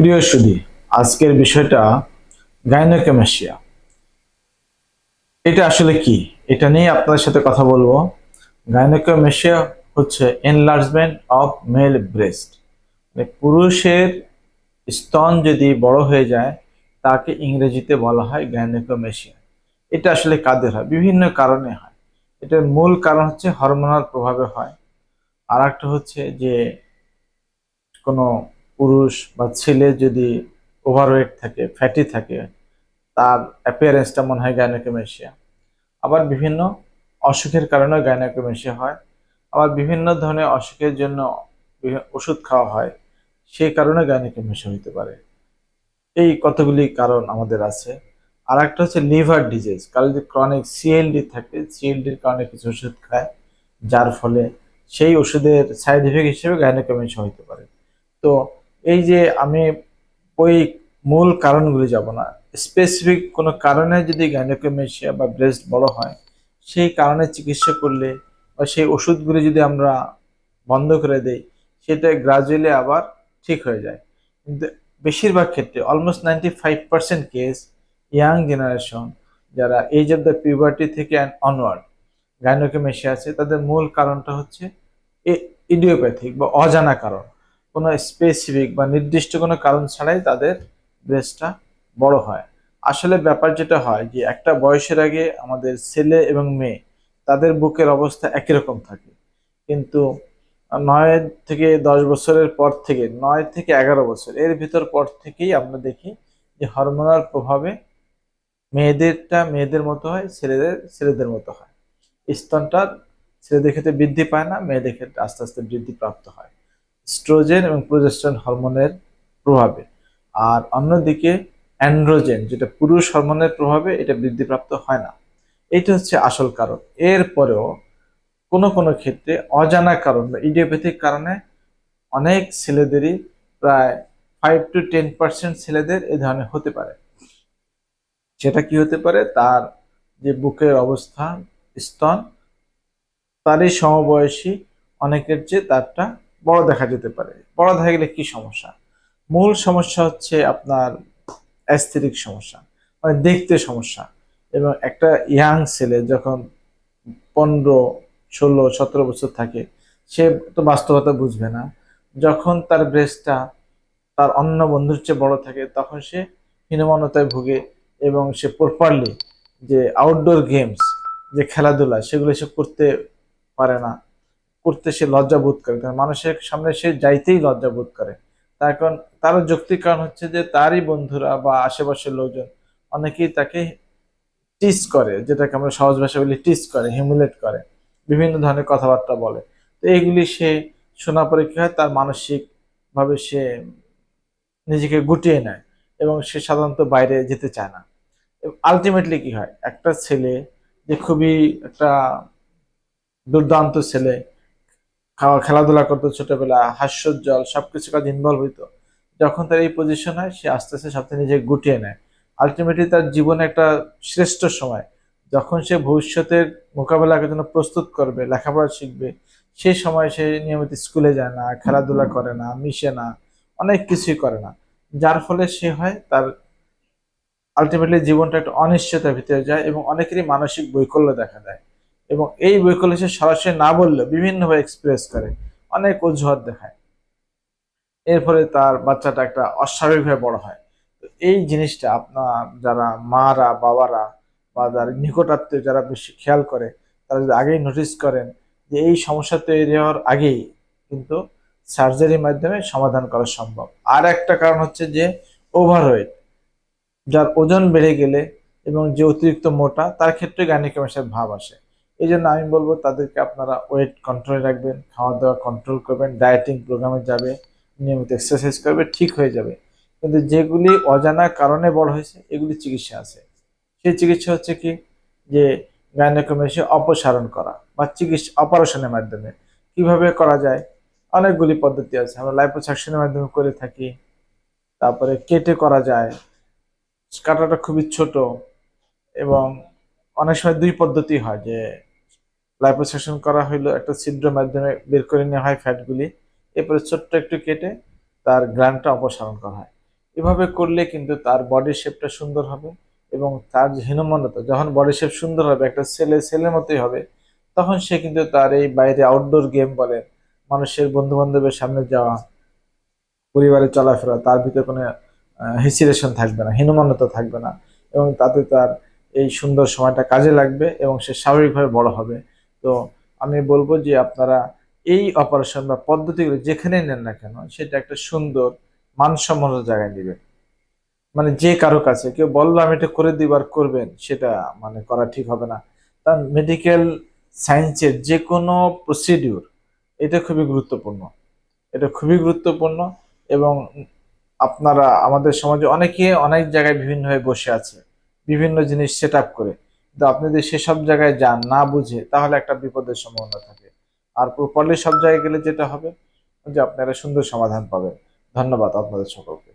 প্রিয় সুধী আজকের বিষয়টা গাইনোকেমেশিয়া। এটা আসলে কি? এটা নিয়ে আপনাদের সাথে কথা বলব। গাইনোকেমেশিয়া হচ্ছে এনলার্জমেন্ট অফ মেল ব্রেস্ট মানে পুরুষের স্তন যদি বড় হয়ে যায়, তাকে ইংরেজিতে বলা হয় গাইনোকোমেশিয়া। এটা আসলে কাদের হয়? বিভিন্ন কারণে হয়। এটার মূল কারণ হচ্ছে হরমোনাল প্রভাবে হয়। আর একটা হচ্ছে যে কোনো পুরুষ বা ছেলে যদি ওভারওয়েট থাকে ফ্যাটি থাকে, তার অ্যাপিয়ারেন্সটা মনে হয় গাইনোকোমেশিয়া আবার বিভিন্ন অসুখের কারণেও গাইনোকোমেশিয়া হয়। আবার বিভিন্ন ধরনের অসুখের জন্য ওষুধ খাওয়া হয় সেই কারণে গাইনোকোমেশিয়া হতে পারে। এই কতগুলি কারণ আমাদের আছে। আর একটা হচ্ছে লিভার ডিজিজ। কারও যদি ক্রনিক সিএলডি থাকে সিএলডির কারণে কিছু ওষুধ খায়, যার ফলে সেই ওষুধের সাইড এফেক্ট হিসেবে গাইনোকোমেশিয়া হতে পারে। তো এই যে আমি ওই মূল কারণগুলি যাব না স্পেসিফিক কোনো কারণে যদি গাইনোকোমেশিয়া বা ব্রেস্ট বড় হয়, সেই কারণে চিকিৎসা করলে বা সেই ওষুধগুলি যদি আমরা বন্ধ করে দেই, সেটা গ্রাজুয়ালি আবার ঠিক হয়ে যায়। কিন্তু বেশিরভাগ ক্ষেত্রে almost ninety five percent case young generation যারা এজ অফ দ্য পিউবার্টি থেকে অ্যান্ড অনওয়ার্ড গাইনোকেমেশিয়া আছে, তাদের মূল কারণটা হচ্ছে এ ইডিওপ্যাথিক বা অজানা কারণ। কোনো স্পেসিফিক বা নির্দিষ্ট কোনো কারণ ছাড়াই তাদের ব্রেস্টটা বড় হয়। আসলে ব্যাপার যেটা হয় যে, একটা বয়সের আগে আমাদের ছেলে এবং মেয়ে, তাদের বুকের অবস্থা একই রকম থাকে। কিন্তু নয় থেকে দশ বছরের পর থেকে, নয় থেকে এগারো বছর, এর ভিতর পর থেকেই আমরা দেখি যে হরমোনাল প্রভাবে মেয়েদেরটা মেয়েদের মতো হয়, ছেলেদের ছেলেদের মতো হয়। স্তনটা ছেলেদের ক্ষেত্রে বৃদ্ধি পায় না, মেয়েদের ক্ষেত্রে আস্তে আস্তে বৃদ্ধি প্রাপ্ত হয়। স্ট্রোজেন এবং প্রোজেস্ট্রন হরমোনের প্রভাবে। আর অন্যদিকে অ্যান্ড্রোজেন, যেটা পুরুষ হরমোনের প্রভাবে, এটা বৃদ্ধিপ্রাপ্ত হয় না। এটা হচ্ছে আসল কারণ। এরপরেও কোনো কোনো ক্ষেত্রে অজানা কারণ বা ইডিওপ্যাথিক কারণে অনেক ছেলেদেরই প্রায় ফাইভ টু টেন পার্সেন্ট ছেলেদের এ ধরনের হতে পারে। সেটা কি হতে পারে? তার যে বুকের অবস্থান, স্তন, তারই সমবয়সী অনেকের চেয়ে তারটা বড় দেখা যেতে পারে। বড় দেখা গেলে কি সমস্যা? মূল সমস্যা হচ্ছে আপনার অ্যাস্থেটিক সমস্যা মানে দেখতে সমস্যা। এবং একটা ইয়াং ছেলে যখন পনেরো, ষোলো, সতেরো বছর থাকে, সে তো বাস্তবতা বুঝবে না। যখন তার ব্রেস্টটা তার অন্য বন্ধুর চেয়ে বড় থাকে, তখন সে হীনমনতায় ভুগে এবং সে প্রপারলি যে আউটডোর গেমস যে খেলাধুলা, সেগুলো সে করতে পারে না। করতে সে লজ্জা বোধ করে, কারণ মানুষের সামনে সে যাইতেই লজ্জা বোধ করে। তার কারণ, তার যৌক্তিক কারণ হচ্ছে যে তারই বন্ধুরা বা আশেপাশের লোকজন অনেকেই তাকে টিস করে, যেটাকে আমরা সহজ ভাষা বলি টিস করে হিমুলেট করে, বিভিন্ন ধরনের কথাবার্তা বলে। তো এইগুলি সে শোনা পরে কি হয়? তার মানসিকভাবে সে নিজেকে গুটিয়ে নেয় এবং সে সাধারণত বাইরে যেতে চায় না। আলটিমেটলি কি হয়? একটা ছেলে যে খুবই একটা দুর্দান্ত ছেলে খাওয়া খেলাধুলা করতো ছোটবেলা হাস্যোজ্জ্বল সবকিছু কাজ ইনভলভ হইতো। যখন তার এই পজিশন হয়, সে আস্তে আস্তে সাথে নিজেকে গুটিয়ে নেয়। আলটিমেটলি তার জীবনে একটা শ্রেষ্ঠ সময়। যখন সে ভবিষ্যতের মোকাবেলার জন্য প্রস্তুত করবে, লেখাপড়া শিখবে সেই সময় সে নিয়মিত স্কুলে যায় না, খেলাধুলা করে না, মিশে না, অনেক কিছুই করে না। যার ফলে সে হয় তার আলটিমেটলি জীবনটা একটা অনিশ্চয়তার ভিতরে যায় এবং অনেকেরই মানসিক বৈকল্য দেখা দেয়। এবং এই বৈকল্য সরাসরি না বললেও বিভিন্নভাবে এক্সপ্রেস করে, অনেক অজুহাত দেখায়। এর ফলে তার বাচ্চাটা একটা অস্বাভাবিকভাবে বড় হয়। তো এই জিনিসটা আপনার যারা মারা, বাবারা বা যারা নিকটাত্মীয় যারা বেশি খেয়াল করে, তারা যদি আগেই নোটিস করেন যে এই সমস্যা তৈরি হওয়ার আগেই কিন্তু সার্জারির মাধ্যমে সমাধান করা সম্ভব। আর একটা কারণ হচ্ছে যে ওভারওয়েট যার ওজন বেড়ে গেলে এবং যে অতিরিক্ত মোটা, তার ক্ষেত্রে গাইনিকোমেশিয়ার ভাব আসে। এই জন্য আমি বলব তাদেরকে আপনারা ওয়েট কন্ট্রোলে রাখবেন খাওয়া দাওয়া কন্ট্রোল করবেন ডায়েটিং প্রোগ্রামে যাবে, নিয়মিত এক্সারসাইজ করবে, ঠিক হয়ে যাবে। কিন্তু যেগুলি অজানা কারণে বড় হয়েছে, এগুলি চিকিৎসা আছে। সেই চিকিৎসা হচ্ছে কি? যে গাইনোকোমেশিয়া অপসারণ করা বা চিকিৎসা অপারেশনের মাধ্যমে। কীভাবে করা যায়? অনেকগুলি পদ্ধতি আছে। আমরা লাইপোসাকশনের মাধ্যমে করে থাকি। তারপরে কেটে করা যায়। কাটাটা খুবই ছোট এবং অনেক সময় দুই পদ্ধতি হয় যে লাইপোসেকশন করা হইল একটা ছিদ্র মাধ্যমে বের করে নেওয়া হয় ফ্যাটগুলি। এরপরে ছোট্ট একটু কেটে তার গ্রানটা অপসারণ করা হয়। এভাবে করলে কিন্তু তার বডি শেপটা সুন্দর হবে এবং তার হীনমন্যতা, যখন বডি শেপ সুন্দর হবে, একটা ছেলে, ছেলের মতোই হবে, তখন সে কিন্তু তার এই বাইরে আউটডোর গেম বলে, মানুষের বন্ধু বান্ধবের সামনে যাওয়া, পরিবারে চলাফেরা, তার ভিতরে কোনো হেসিরেশন থাকবে না, হীনমন্যতা থাকবে না এবং তাতে তার এই সুন্দর সময়টা কাজে লাগবে এবং সে স্বাভাবিকভাবে বড় হবে। তো আমি বলব যে আপনারা এই অপারেশন বা পদ্ধতিগুলো যেখানে নেন না কেন, সেটা একটা সুন্দর মানসম্মত জায়গায় নেবেন। মানে যে কারও কাছে কেউ বলল আমি এটা করে দিবার করবেন, সেটা মানে করা ঠিক হবে না। তার মেডিকেল সায়েন্সের যে কোনো প্রসিডিউর এটা খুবই গুরুত্বপূর্ণ। এটা খুবই গুরুত্বপূর্ণ এবং আপনারা আমাদের সমাজে অনেকে অনেক জায়গায় বিভিন্নভাবে বসে আছে, বিভিন্ন জিনিস সেট করে। কিন্তু আপনি যদি সেসব জায়গায় যান না বুঝে, তাহলে একটা বিপদের সম্ভাবনা থাকে। আর প্রপারলি সব জায়গায় গেলে যেটা হবে, যে আপনারা সুন্দর সমাধান পাবেন। ধন্যবাদ আপনাদের সকলকে।